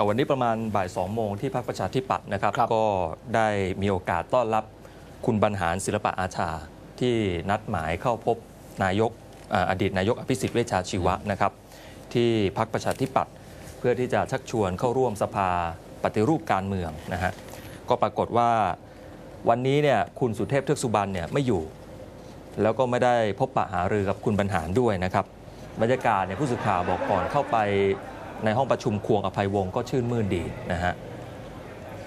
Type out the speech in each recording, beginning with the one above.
อ่อวันนี้ประมาณบ่ายสองโมงที่พรรคประชาธิปัตย์นะครับครับก็ได้มีโอกาสต้อนรับคุณบรรหารศิลปะอาชา ที่นัดหมายเข้าพบนายกอ่าอดีตนายกอภิสิทธิ์เวชชาชีวะนะครับที่พรรคประชาธิปัตย์เพื่อที่จะชักชวนเข้าร่วมสภาปฏิรูปการเมืองนะฮะก็ปรากฏว่าวันนี้เนี่ยคุณสุเทพเทือกสุบรรณเนี่ยไม่อยู่ แล้วก็ไม่ได้พบปะหารือกับคุณบรรหารด้วยนะครับบรรยากาศเนี่ยผู้สื่อข่าวบอกก่อนเข้าไป ในห้องประชุมควงอภัยวงศ์ก็ชื่นมื่นดีนะฮะ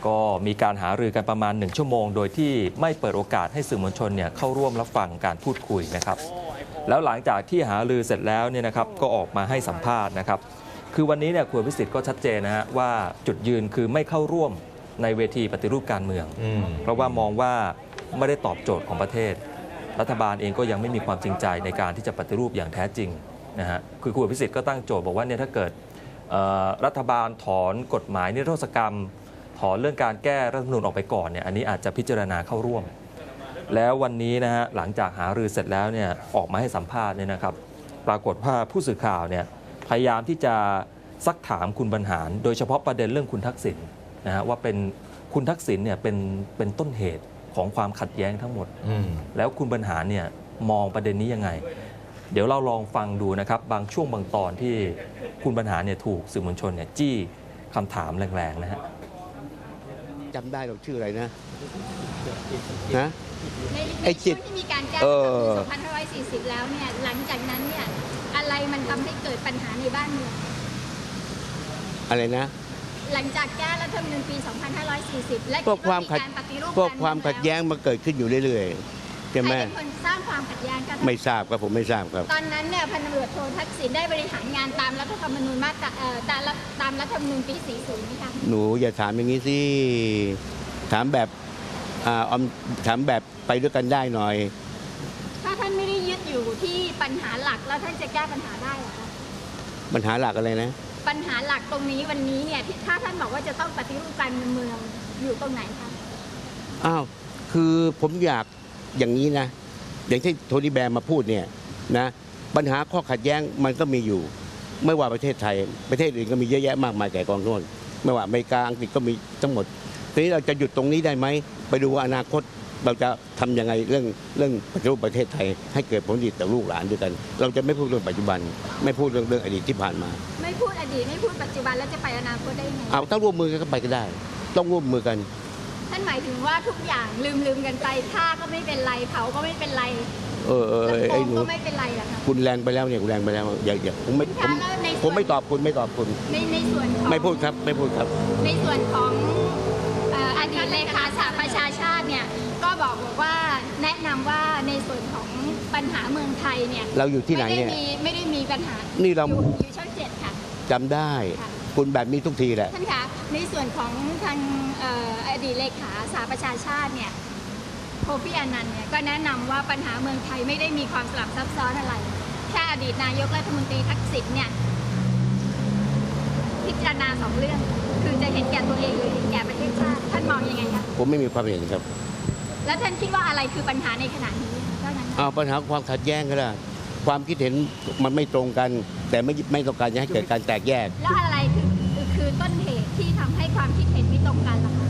ก็มีการหารือกันประมาณ 1 ชั่วโมง โดยที่ไม่เปิดโอกาสให้สื่อมวลชนเนี่ยเข้าร่วมรับฟังการพูดคุยนะครับ แล้วหลังจากที่หารือเสร็จแล้วเนี่ยนะครับก็ออกมาให้สัมภาษณ์นะครับ คือวันนี้เนี่ยคุณพิสิทธิ์ก็ชัดเจนนะฮะว่าจุดยืนคือไม่เข้าร่วมในเวทีปฏิรูปการเมืองอืมเพราะว่ามองว่าไม่ได้ตอบโจทย์ของประเทศ รัฐบาลเองก็ยังไม่มีความจริงใจในการที่จะปฏิรูปอย่างแท้จริงนะฮะคือคุณอภิสิทธิ์ก็ตั้งโจทย์บอกว่าเนี่ยถ้าเกิดเอ่อ รัฐบาลถอนกฎหมายนิรโทษกรรม ถอนเรื่องการแก้รัฐธรรมนูญออกไปก่อนเนี่ยอันนี้อาจจะพิจารณาเข้าร่วม แล้ววันนี้นะฮะหลังจากหารือเสร็จแล้วเนี่ยออกมาให้สัมภาษณ์เนี่ยนะครับ ปรากฏว่าผู้สื่อข่าวเนี่ยพยายามที่จะซักถามคุณบรรหาร โดยเฉพาะประเด็นเรื่องคุณทักษิณนะฮะว่าเป็นคุณทักษิณเนี่ยเป็นเป็นต้นเหตุของความขัดแย้งทั้งหมดอืมแล้วคุณบรรหารเนี่ยมองประเด็นนี้ยังไง เดี๋ยวเราลองฟังดูนะครับ บางช่วงบางตอนที่คุณบรรหารเนี่ยถูกสื่อมวลชนเนี่ยจี้คำถามแรงๆนะฮะจำได้หรอกชื่ออะไรนะนะในไอ้ในจิช่วตงที่มีการแก้เอรัฐธรรมอนูญ2540 แล้วเนี่ยหลังจากนั้นเนี่ยอะไรมันทำให้เกิดปัญหาในบ้านเมืองอะไรนะ หลังจากแก้รัฐธรรมนูญปี 2540 และพวกความขัดดปฏิรูปพวกความขัดแย้งมันเกิดขึ้นอยู่เรื่อยๆ ใช่ใคไหมรเป็นคนสร้างความขัดแย้งกัน ไม่ทราบครับผมไม่ทราบครับ ตอนนั้นเนี่ยพันตำรวจโททักษิณได้บริหารงานตามรัฐธรรมนูญมาตราเอ่อตามรัฐตามรัฐธรรมนูญปี 40นี่ค่ะหนูอย่าถามอย่างนี้สิถามแบบอ่าออมถามแบบไปด้วยกันได้หน่อย ถ้าท่านไม่ได้ยึดอยู่ที่ปัญหาหลักแล้วท่านจะแก้ปัญหาได้เหรอคะปัญหาหลักอะไรนะ ปัญหาหลักตรงนี้วันนี้เนี่ยที่ถ้าท่านบอกว่าจะต้องปฏิรูปการเมืองอยู่ตรงไหนคะ อ้าว คือผมอยาก อย่างนี้นะ อย่างที่โทนี่แบร์มาพูดเนี่ยนะปัญหาข้อขัดแย้งมันก็มีอยู่ ไม่ว่าประเทศไทย ประเทศอื่นก็มีเยอะแยะมากมายแก่กองโน่นไม่ว่าอเมริกาอังกฤษก็มีทั้งหมดทีนี้เราจะหยุดตรงนี้ได้ไหมไปดูว่าอนาคตเราจะทำยังไงเรื่องเรื่องปฏิรูปประเทศไทย ให้เกิดผลดีต่อลูกหลานด้วยกัน เราจะไม่พูดเรื่องปัจจุบัน ไม่พูดเรื่องเรื่องอดีตที่ผ่านมา ไม่พูดอดีตไม่พูดปัจจุบันแล้วจะไปอนาคตได้ยังไงเอาถ้าร่วมมือกันก็ไปก็ได้ ต้องร่วมมือกัน ท่านหมายถึงว่าทุกอย่างลืมลืมๆกันไปฆ่าก็ไม่เป็นไรเผาก็ไม่เป็นไรเออเออแล้วโกไอ้งหนูก็ไม่เป็นไรเหรอคะคุณแรงไปแล้วเนี่ยคุณแรงไปแล้วอย่าอย่าผมไม่ผมแล้วในส่วนผมไม่ตอบคุณไม่ตอบคุณในในส่วนของไม่พูดครับไม่พูดครับ ในส่วนของเอ่ออดีตเลขาสหประชาชาติเนี่ยก็บอกบอกว่าแนะนำว่าในส่วนของปัญหาเมืองไทยเนี่ยเราอยู่ที่ไหนเนี่ยไม่ได้มีไม่ได้มีปัญหานี่เราอยู่อยู่ช่องเจ็ดค่ะจำได้ ค่ะคุณแบบนี้ทุกทีแหละ ท่านคะในส่วนของทางเอ่ออดีตเลขาสหประชาชาติเนี่ยโคฟี่อานันต์เนี่ยก็แนะนำว่าปัญหาเมืองไทยไม่ได้มีความสลับซับซ้อนอะไร แค่อดีตนายกรัฐมนตรีทักษิณเนี่ยพิจารณาสองเรื่อง คือจะเห็นแก่ตัวเองหรือเห็นแก่ประเทศชาติท่านมองยังไงคะผมไม่มีความเห็นครับ แล้วท่านคิดว่าอะไรคือปัญหาในขณะนี้เท่านั้นเอาปัญหาความขัดแย้งก็ได้ความคิดเห็นมันไม่ตรงกัน แต่ไม่ไม่ต้องการจะให้เกิดการแตกแยกแล้วอะไรคือคือคือ ต้นเหตุที่ทำให้ความคิดเห็นไม่ตรงกันล่ะคะ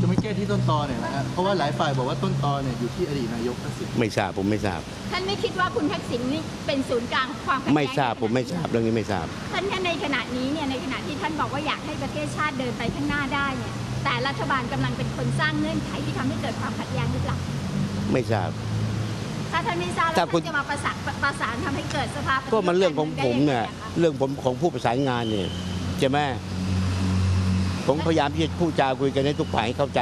จะไม่แก้ที่ต้นตอเนี่ยนะฮะเพราะว่าหลายฝ่ายบอกว่าต้นตอเนี่ยอยู่ที่อดีตนายกทักษิณไม่ทราบผมไม่ทราบ ท่านไม่คิดว่าคุณทักษิณนี่เป็นศูนย์กลางของความขัดแย้งไม่ทราบผมไม่ทราบเรื่องนี้ไม่ทราบ ท่านแค่ในขณะนี้เนี่ยในขณะที่ท่านบอกว่าอยากให้ประเทศชาติเดินไปข้างหน้าได้เนี่ยแต่รัฐบาลกำลังเป็นคนสร้างเงื่อนไขที่ทำให้เกิดความขัดแย้งหรือเปล่าไม่ทราบถ้าท่านไม่ทราบแล้วถ้าคุณท่านจะมาประสานประสานทำให้เกิดสภาพก็มันเรื่องของผมเนี่ยได้งไงอะคะเรื่องผมของผู้ประสานงานเนี่ย ใช่ไหมผมพยายามที่จะพูดจาคุยกันให้ทุกฝ่ายให้เข้าใจ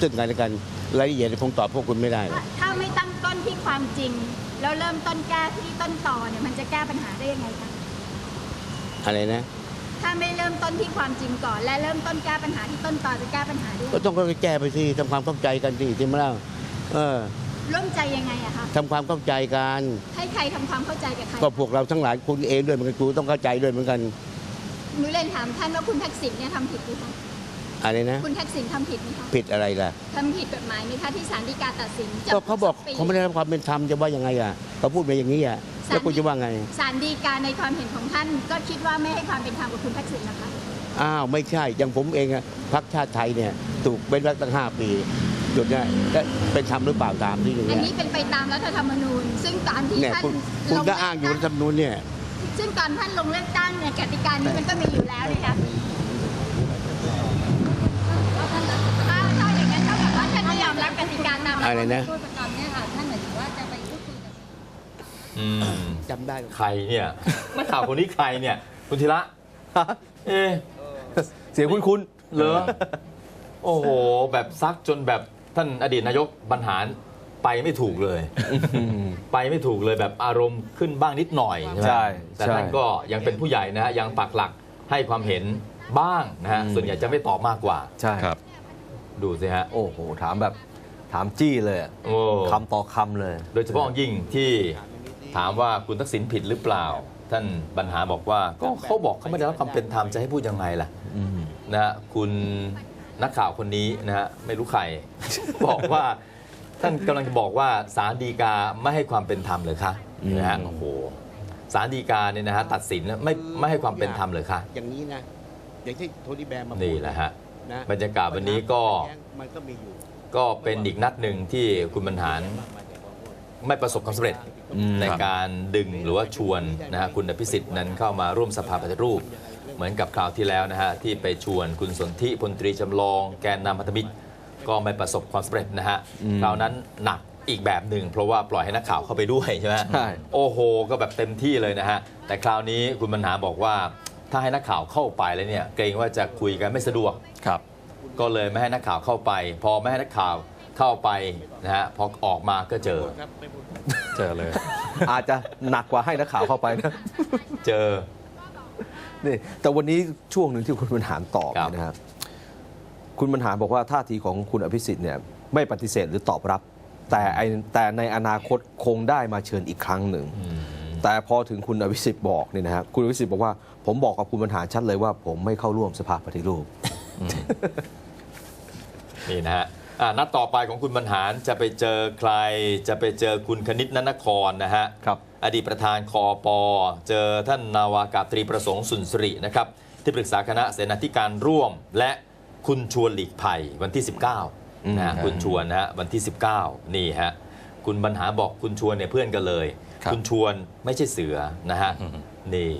ซึ่งกันและกันรายละเอียดผมตอบพวกคุณไม่ได้หรอก ถ้าไม่ตั้งต้นที่ความจริง แล้วเริ่มต้นแก้ที่ต้นตอเนี่ยมันจะแก้ปัญหาได้ยังไงคะอะไรนะ ถ้าไม่เริ่มต้นที่ความจริงก่อน และเริ่มต้นแก้ปัญหาที่ต้นตอจะแก้ปัญหาได้ยังไงก็ต้องก็แก้ไปสิทำความเข้าใจกันสิใช่ไหมล่ะเออร่วมใจยังไงอะคะทำความเข้าใจกัน ให้ใครทำความเข้าใจกับใครก็พวกเราทั้งหลายคุณเองด้วยเหมือนกันกูต้องเข้าใจด้วยเหมือนกัน หนูเรียนถามท่านว่าคุณทักษิณเนี่ยทำผิดไหมคะอะไรนะ คุณทักษิณทำผิดไหมคะผิดอะไรล่ะทำผิดกฎหมายไหมคะที่ศาลฎีกาตัดสินจำก็เขาบอกคุสงปีเขาไม่ได้รับความเป็นธรรมจะว่ายังไงอะเขาพูดมาอย่างนี้อะแล้วคุณจะว่าไงศาลฎีกาในความเห็นของท่าน ก็คิดว่าไม่ให้ความเป็นธรรมกับคุณทักษิณนะคะ อ้าวไม่ใช่อย่างผมเองอะพรรคชาติไทยเนี่ยถูกเป็นรัฐตั้งห้าปีจุดเนี้แล้วเป็นธรรมหรือเปล่าตามที่อย่างอันเงี้ยนี้เป็นไปตามรัฐธรรมนูญ ซึ่งตามที่เนี่ยท่านคุณคุณลงก็อ้างอยู่รัฐธรรมนูญเนี่ย ซึ่งตอนท่านลงเลือกตั้งเนี่ยกติกานี้มันก็มีอยู่แล้วนะคะถ้าถ้าอย่างนั้นเท่ากับว่าท่านไม่ยอมรับกติกาตามรัฐธรรมอะไรนะนูญตอนนี้ค่ะท่านหมายถึงว่าจะไปพูดคุยกับอืมจำได้ใครเนี่ยนักข่าวคนนี้ใครเนี่ย คุณธีระเอ๊ะเสียงคุณคุณเหรอ โอ้โห แบบซักจนแบบท่านอดีตนายกบรรหาร ไปไม่ถูกเลย ไปไม่ถูกเลยแบบอารมณ์ขึ้นบ้างนิดหน่อยใช่ไหมใช่แต่ใช่ท่านก็ยังเป็นผู้ใหญ่นะฮะยังปักหลักให้ความเห็นบ้างนะฮะอืมส่วนใหญ่จะไม่ตอบมากกว่าใช่ครับ ดูสิฮะโอ้โหถามแบบถามจี้เลยอะโอ้คำต่อคำเลย โดยเฉพาะอย่างยิ่งที่ถามว่าคุณทักษิณผิดหรือเปล่า ท่านบรรหารบอกว่าก็เขาบอกเขาไม่ได้รับความเป็นธรรมจะให้พูดยังไงล่ะอืมนะฮะคุณนักข่าวคนนี้นะฮะไม่รู้ใครบอกว่า ท่านกำลังจะบอกว่าสารดีกาไม่ให้ความเป็นธรรมเลยคะนะฮะโอ้โหสารดีกาเนี่ยนะฮะตัดสินแล้วไม่ไม่ให้ความเป็นธรรมเลยคะอย่างนี้นะอย่างที่โทนี่แบร์มาพูดนี่แหละฮะนะบรรยากาศวันนี้ก็มันก็มีอยู่ก็เป็นอีกนัดหนึ่งที่คุณบรรหารไม่ประสบความสำเร็จอืม ในการดึงหรือว่าชวนนะฮะคุณอภิสิทธิ์นั้นเข้ามาร่วมสภาปฏิรูป เหมือนกับคราวที่แล้วนะฮะที่ไปชวนคุณสนธิพลตรีจำลองแกนนำพันธมิตร ก็ไม่ประสบความสำเร็จนะฮะคราวนั้นหนักอีกแบบหนึ่งเพราะว่าปล่อยให้นักข่าวเข้าไปด้วยใช่ไหมใช่โอ้โห ก็แบบเต็มที่เลยนะฮะ แต่คราวนี้คุณบรรหารบอกว่า ถ้าให้นักข่าวเข้าไปแล้วเนี่ยเกรงว่าจะคุยกันไม่สะดวก ครับ ก็เลยไม่ให้นักข่าวเข้าไป พอไม่ให้นักข่าวเข้าไปนะฮะพอออกมาก็เจอ เจอเลย อาจจะหนักกว่าให้นักข่าวเข้าไปนะ เจอ นี่แต่วันนี้ช่วงหนึ่งที่คุณบรรหารตอบครับเนี่ยนะครับ คุณบรรหารบอกว่าท่าทีของคุณอภิสิทธิ์เนี่ยไม่ปฏิเสธหรือตอบรับ แต่ไอแต่ในอนาคตคงได้มาเชิญอีกครั้งหนึ่งอืมแต่พอถึงคุณอภิสิทธิ์บอกเนี่ยนะครับคุณอภิสิทธิ์บอกว่าผมบอกกับคุณบรรหารชัดเลยว่า ผมไม่เข้าร่วมสภาปฏิรูปนี่นะฮะอ่านัดต่อไปของคุณบรรหารจะไปเจอใคร จะไปเจอคุณคณิตนนครนะฮะครับอดีตประธานคอปเจอท่านนาวากาตรีประสงค์สุนสรินะครับ ที่ปรึกษาคณะเสนาธิการร่วม และ คุณชวนหลีกภัยวันที่ 19นะฮะอืมคุณชวนนะฮะวันที่ 19 นี่ฮะคุณบรรหารบอกคุณชวนเนี่ยเพื่อนกันเลยครับคุณชวนไม่ใช่เสือนะฮะอืมนี่